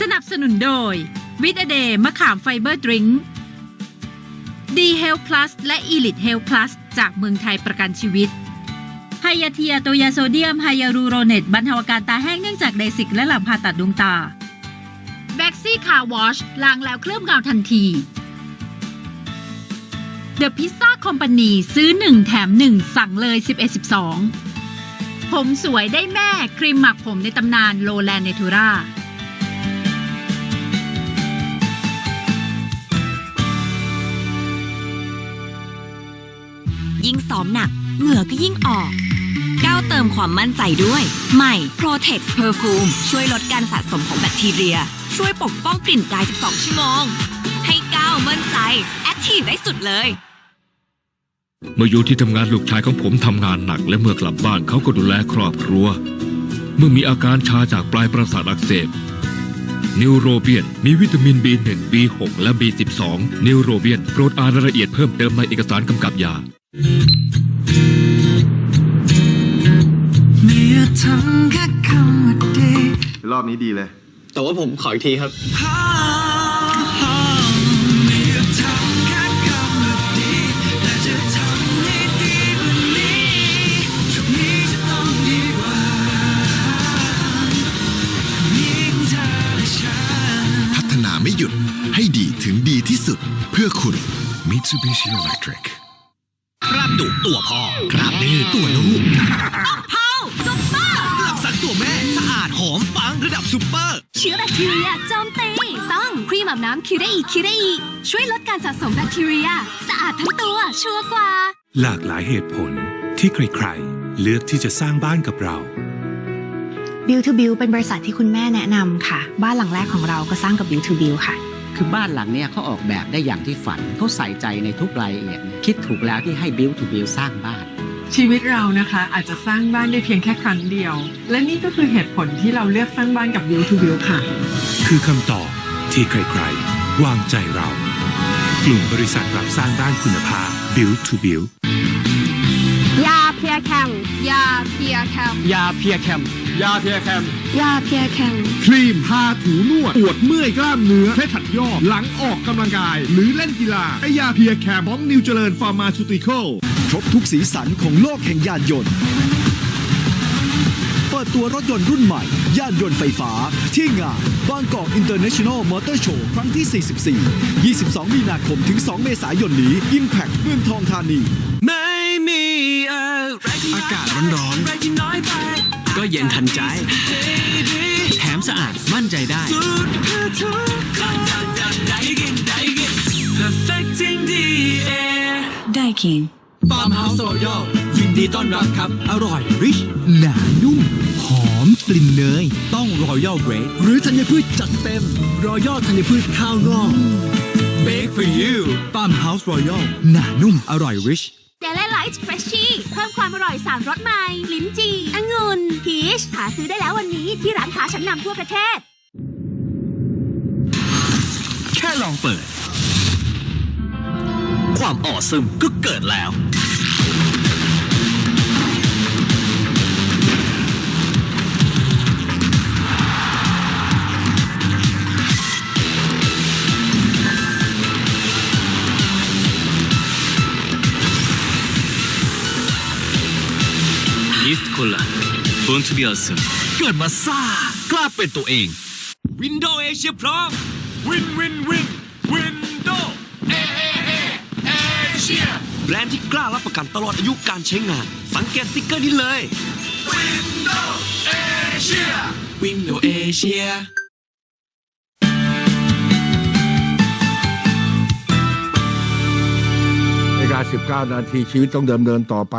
สนับสนุนโดยวิตาเดย์มะขามไฟเบอร์ดริงดีเฮล Plus และ Elite Health Plus จากเมืองไทยประกันชีวิตไฮยาเทียโตยาโซเดียมไฮยารูโรเนตบรรเทาอาการตาแห้งเนื่องจากไดสิกและหลังผ่าตัดดวงตาแบ็กซี่คาร์วอชล้างแล้วเคลือบเงาทันที The Pizza Company ซื้อ 1 แถม 1 สั่งเลย 11-12 ผมสวยได้แม่ ครีมหมักผมในตำนานโลแลนเนทูรา ยิ่งซ้อมหนัก เหงื่อก็ยิ่งออก ก้าวเติมความมั่นใจด้วย ใหม่ Protex Perfume ช่วยลดการสะสมของแบคทีเรีย ช่วยปกป้องกลิ่นกาย 12 ชั่วโมง ให้ก้าวมั่นใจ แอคทีฟได้สุดเลย เมื่ออยู่ที่ทำงานลูกชายของผมทำงานหนัก และเมื่อกลับบ้านเขาก็ดูแลครอบครัว เมื่อมีอาการชาจากปลายประสาทอักเสบ นิวโรเบียน มีวิตามิน B1 B6 และ B12 นิวโรเบียน โปรดอ่านรายละเอียดเพิ่มเติมในเอกสารกำกับยาไม่อยากทำแค่คำว่าดีรอบนี้ดีเลย แต่ว่าผมขออีกทีครับ หยุดให้ดีถึงดีที่สุด เพื่อคุณ Mitsubishi Electric คราบดุตัวพ่อคราบดื้อตัวลูกเผาซุปเปอร์หลับสักตัวแม่ สะอาดหอมปังระดับซุปเปอร์ เชื้อแบคทีเรียโจมตีต้องครีมอาบน้ำคิวได้อีกคิวได้อีกช่วยลดการสะสมแบคทีเรีย สะอาดทั้งตัวชัวร์กว่า หลากหลายเหตุผลที่ใครๆ เลือกที่จะสร้างบ้านกับเรา Build to Build เป็นบริษัทที่คุณแม่แนะนำค่ะ บ้านหลังแรกของเราก็สร้างกับ Build to Build ค่ะ คือบ้านหลังเนี้ยเขาออกแบบได้อย่างที่ฝันเขาใส่ใจในทุกรายละเอียดคิดถูกแล้วที่ให้ Build to Build สร้างบ้าน ชีวิตเรานะคะอาจจะสร้างบ้านได้เพียงแค่ครั้งเดียว และนี่ก็คือเหตุผลที่เราเลือกสร้างบ้านกับ Build to Build ค่ะ คือคำตอบที่ใครๆ วางใจเรา กลุ่มบริษัทรับสร้างบ้านคุณภาพ Build to Build ยาเพียแคมยาเพียแคมยาเพียแคมยาเพียแคมยาเพียแคมครีมทาถูนวดปวดเมื่อยกล้ามเนื้อเคล็ดขัดยอกหลังออกกำลังกาย หรือเล่นกีฬาไอยาเพียแคมของนิวเจริญฟาร์มาซูติคอลครบทุกสีสันของโลกแห่งยานยนต์ เปิดตัวรถยนต์รุ่นใหม่ ยานยนต์ไฟฟ้า ที่งานบางกอกอินเตอร์เนชั่นแนลมอเตอร์โชว์ครั้งที่ 44 22 มีนาคมถึง 2 เมษายนนี้ Impact เมืองทองธานีไม่มีอะไรที่อากาศร้อนอะไรที่น้อยไปก็เย็นทันใจ แถมสะอาดมั่นใจได้ สุดเพื่อทุกคนได้กินได้กิน perfecting the air ได้คิงฟาร์มเฮาส์รอยัลยินดีต้อนรับครับ อร่อย ริช หนานุ่ม หอมกลิ่นเนย ต้องรอยัลเบรดหรือธัญพืชจัดเต็ม รอยัลธัญพืชข้าวงอก Bake for you ฟาร์มเฮาส์รอยัลหนานุ่ม อร่อย ริช เดลไลท์เฟรชชี่เพิ่มความอร่อยสามรสใหม่ ลิ้นจี่องุ่นพีชหาซื้อได้แล้ววันนี้ที่ร้านค้าชั้นนำทั่วประเทศ แค่ลองเปิด ความอ่อซึมก็เกิดแล้ว สต์โคลา born to be awesome เกิดมาซ่ากล้าเป็นตัวเอง Windows Asia พร้อม Win Win Win Windows แบรนด์ที่กล้ารับประกันตลอดอายุการใช้งาน สังเกตสติ๊กเกอร์นี้เลย Window Asia ในการ19 นาทีชีวิตต้องเดิมเดินต่อไป